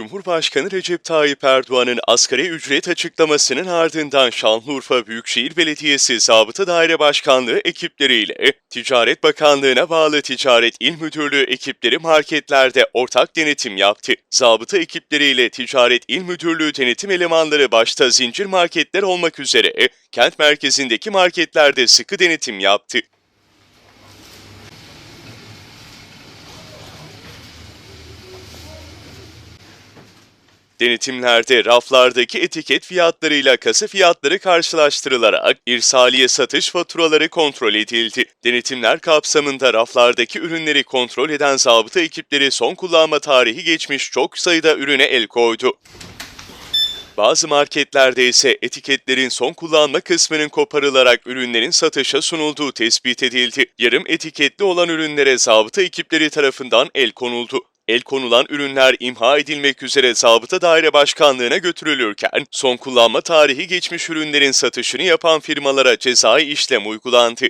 Cumhurbaşkanı Recep Tayyip Erdoğan'ın asgari ücret açıklamasının ardından Şanlıurfa Büyükşehir Belediyesi Zabıta Daire Başkanlığı ekipleriyle Ticaret Bakanlığı'na bağlı Ticaret İl Müdürlüğü ekipleri marketlerde ortak denetim yaptı. Zabıta ekipleriyle Ticaret İl Müdürlüğü denetim elemanları başta zincir marketler olmak üzere kent merkezindeki marketlerde sıkı denetim yaptı. Denetimlerde raflardaki etiket fiyatlarıyla kasa fiyatları karşılaştırılarak irsaliye satış faturaları kontrol edildi. Denetimler kapsamında raflardaki ürünleri kontrol eden zabıta ekipleri son kullanma tarihi geçmiş çok sayıda ürüne el koydu. Bazı marketlerde ise etiketlerin son kullanma kısmının koparılarak ürünlerin satışa sunulduğu tespit edildi. Yarım etiketli olan ürünlere zabıta ekipleri tarafından el konuldu. El konulan ürünler imha edilmek üzere Zabıta Daire Başkanlığı'na götürülürken son kullanma tarihi geçmiş ürünlerin satışını yapan firmalara cezai işlem uygulandı.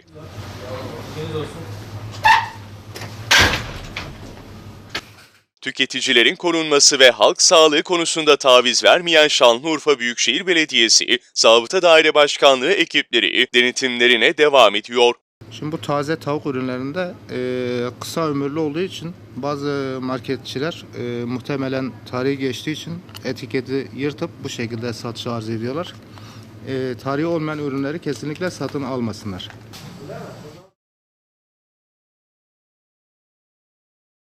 Tüketicilerin korunması ve halk sağlığı konusunda taviz vermeyen Şanlıurfa Büyükşehir Belediyesi, Zabıta Daire Başkanlığı ekipleri denetimlerine devam ediyor. Şimdi bu taze tavuk ürünlerinde e, kısa ömürlü olduğu için bazı marketçiler e, muhtemelen tarihi geçtiği için etiketi yırtıp bu şekilde satışa arz ediyorlar. E, tarihi olmayan ürünleri kesinlikle satın almasınlar.